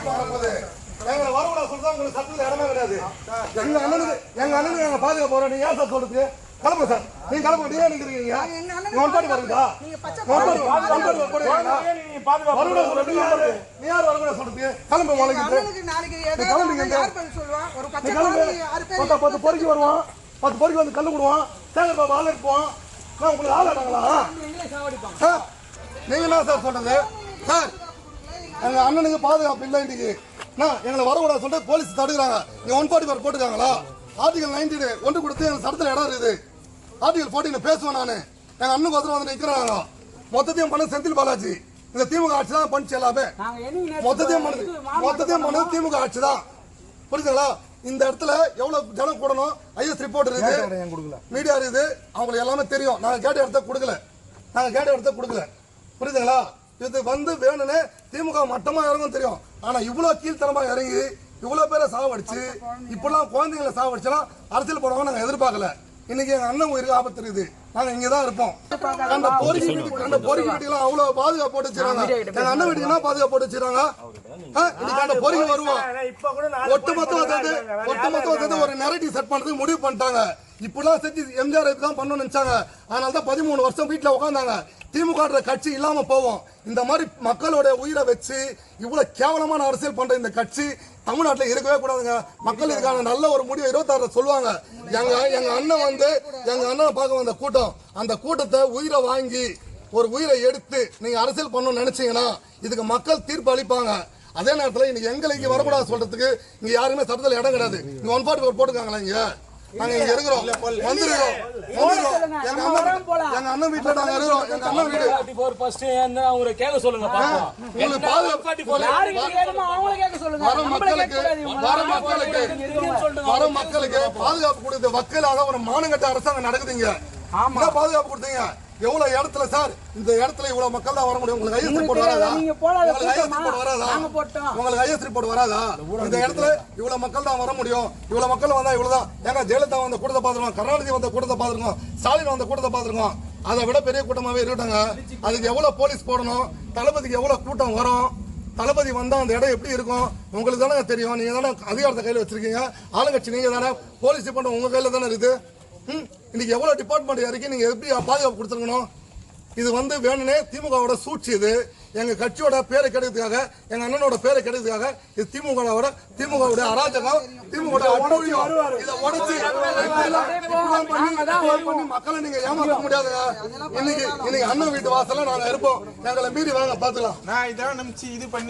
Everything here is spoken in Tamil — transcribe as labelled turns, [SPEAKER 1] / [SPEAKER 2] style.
[SPEAKER 1] மாட்டிட்டு வரப்போகுது எங்களை வரவிட உங்களுக்கு சட்டத்துல இடமே கிடையாது. எங்க அண்ணனுக்கு எங்க அண்ணனுக்கு எங்க பாதுகாப்பு போறோம். நீங்க ஏன் சார் சொல்றது? கிளம்புங்க சார். நீங்க கிளம்புங்க நீங்க நிக்கிறீங்க?
[SPEAKER 2] எங்க
[SPEAKER 1] நீங்க ஒன் பாட்டி வருதா?
[SPEAKER 2] நீங்க
[SPEAKER 1] வரவிட சொல்றது? நீ யாரு? நீ யார் வரவிட சொல்றது? கிளம்பு
[SPEAKER 2] எங்க
[SPEAKER 1] மலைக்கு
[SPEAKER 2] அண்ணனுக்கு நாளைக்கு
[SPEAKER 1] கிளம்புங்க கிளம்பு பத்து பொறுக்கி வருவான். பத்து பொறுக்கி வந்து கல்லு கொடுவான். சேகர் பாபா ஆள் இருப்போம் நான் உங்களுக்கு ஆள் ஆட்டாங்களா? ஆ? நீங்க என்ன சார் சொல்றது? சார் எங்க அண்ணனுக்கு பாதுகாப்பு இல்லை இன்னைக்கு. நான் எங்களை வரக்கூடாது சொல்லிட்டு போலீஸ் தடுக்கிறாங்க. நீங்க ஒன் ஃபார்ட்டி ஃபோர் போட்டுருக்காங்களா ஆர்டிகல் நைன்டீன் ஒன்று கொடுத்து எங்க சட்டத்தில் இடம் இருக்குது. ஆர்டிகல் ஃபோர்டீன் பேசுவேன் நான். எங்க அண்ணனுக்கு ஒருத்தர் வந்து நிற்கிறாங்க மொத்தத்தையும் பண்ண செந்தில் பாலாஜி. இந்த திமுக ஆட்சி தான் பண்ணிச்சு எல்லாமே. மொத்தத்தையும் பண்ணுது மொத்தத்தையும் பண்ணது திமுக ஆட்சி தான். புரியுதுங்களா இந்த இடத்துல எவ்வளவு ஜனம் கூடணும்? ஐஎஸ் ரிப்போர்ட் இருக்குது. மீடியா இருக்குது. அவங்களுக்கு எல்லாமே தெரியும். நாங்க கேட்ட இடத்த கொடுக்கல. நாங்க கேட்ட இடத்த கொடுக்கல. புரியுதுங்களா இது வந்து வேணும்னு திமுக மட்டமா இறங்கும் தெரியும். ஆனா இவ்வளவு கீழ்த்தனமா இறங்கி இவ்வளவு பேரை சாவடிச்சு இப்பெல்லாம் குழந்தைங்களை சாவடிச்செல்லாம் அரசியல் போடுவாங்க நாங்க எதிர்பார்க்கல. இன்னைக்கு எங்க அண்ணன் உயிருக்கு ஆபத்து இருக்குது. நாங்க இங்கதான் இருப்போம். அந்த பொறுக்கி வீட்டுக்கு அந்த பொறுக்கி வீட்டுக்கெல்லாம் அவ்வளவு பாதுகாப்பு போட்டு வச்சிருக்காங்க. எங்க அண்ணன் வீட்டுக்கு பாதுகாப்பு போட்டு வச்சிருக்காங்க? இன்னைக்கு அந்த பொறுக்கி வருவோம்
[SPEAKER 3] இப்ப கூட நாலு
[SPEAKER 1] ஒட்டுமொத்த வந்து ஒட்டுமொத்த வந்து ஒரு நெரட்டிவ் செட் பண்றதுக்கு முடிவு பண்ணிட்டாங்க. இப்படிலாம் செஞ்சு எம்ஜிஆர் தான் பண்ணணும்னு நினைச்சாங்க. அதனால தான் பதிமூணு வருஷம் வீட்டுல உட்காந்தாங்க திமுக கட்சி இல்லாம போவோம். இந்த மாதிரி மக்களோட உயிரை வச்சு இவ்வளவு கேவலமான அரசியல் பண்ற இந்த கட்சி தமிழ்நாட்டில் இருக்கவே கூடாதுங்க. மக்கள் இதுக்கான நல்ல ஒரு முடிவு இருபத்தாறுல சொல்லுவாங்க. எங்க எங்க அண்ணன் வந்து எங்க அண்ணனை பார்க்க வந்த கூட்டம். அந்த கூட்டத்தை உயிரை வாங்கி ஒரு உயிரை எடுத்து நீங்க அரசியல் பண்ணணும்னு நினைச்சீங்கன்னா இதுக்கு மக்கள் தீர்ப்பு அளிப்பாங்க. அதே நேரத்தில் இன்னைக்கு எங்களுக்கு வரக்கூடாது சொல்றதுக்கு இங்க யாருமே சட்டத்தில் இடம் கிடையாது. இங்க ஒன் ஃபார்ட்டி போட்டுருக்காங்களா இங்க? நாங்க இங்க இருக்கிறோம். வந்துருக்கோம் வந்துருக்கோம் எங்க அண்ணன் எங்க அண்ணன் வீட்டுல நாங்க இருக்கிறோம். எங்க அண்ணன் வீடு.
[SPEAKER 4] ஃபார்ட்டி ஃபோர் ஃபர்ஸ்ட் என்ன அவங்களை கேட்க சொல்லுங்க பாப்போம்.
[SPEAKER 1] உங்களுக்கு பாதுகாப்பு
[SPEAKER 5] யாருக்கு கேட்கணுமோ அவங்கள கேட்க சொல்லுங்க.
[SPEAKER 1] வர மக்களுக்கு வர மக்களுக்கு வர மக்களுக்கு பாதுகாப்பு கொடுத்த வக்கீலாக ஒரு மானங்கட்ட அரசாங்கம் நடக்குதுங்க. என்ன பாதுகாப்பு கொடுத்தீங்க? எவ்வளவு இடத்துல சார்? இந்த இடத்துல இவ்வளவு மக்கள் தான் வர முடியும். உங்களுக்கு ஐஎஸ் ரிப்போர்ட் வராதா? உங்களுக்கு ஐஎஸ்? ரிப்போர்ட் வராதா. உங்களுக்கு ஐஎஸ் ரிப்போர்ட் வராதா? இந்த இடத்துல இவ்வளவு மக்கள் தான் வர முடியும். இவ்வளவு மக்கள் வந்தா இவ்வளவுதான். ஏங்க ஜெயலலிதா வந்த கூட்டத்தை பாத்துருக்கோம் கருணாநிதி வந்த கூட்டத்தை பாத்துருக்கோம் ஸ்டாலின் வந்த கூட்டத்தை பாத்துருக்கோம் அதை விட பெரிய கூட்டமாவே இருக்கட்டாங்க அதுக்கு எவ்வளவு போலீஸ் போடணும்? தளபதிக்கு எவ்வளவு கூட்டம் வரும்? தளபதி வந்தா அந்த இடம் எப்படி இருக்கும்? உங்களுக்கு தானே தெரியும். நீங்க தானே அதிகாரத்தை கையில வச்சிருக்கீங்க. ஆளுங்கட்சி நீங்க தானே. போலீஸ் டிபார்ட்மெண்ட் உங்க கையில தானே இருக்குது. ம், இன்னைக்கு எவ்வளவு டிபார்ட்மெண்ட் இறக்கி நீங்க எப்படி பாதுகாப்பு கொடுத்துருக்கணும்? இது வந்து வேணும்னே திமுகவோட சூழ்ச்சி இது. எங்க கட்சியோட பேரை கெடுக்கிறதுக்காக எங்க அண்ணனோட பேரை கெடுக்கிறதுக்காக இது திமுகவோட திமுகவோட அராஜகம் திமுக இதை உடைச்சு பண்ணி மக்களை நீங்க ஏமாற்ற முடியாதுங்க. இன்னைக்கு இன்னைக்கு அண்ணன் வீட்டு வாசல்ல நாங்க இருப்போம். எங்களை மீறி வாங்க பாத்துக்கலாம்.
[SPEAKER 3] நான் இதான் நினைச்சு இது பண்ணி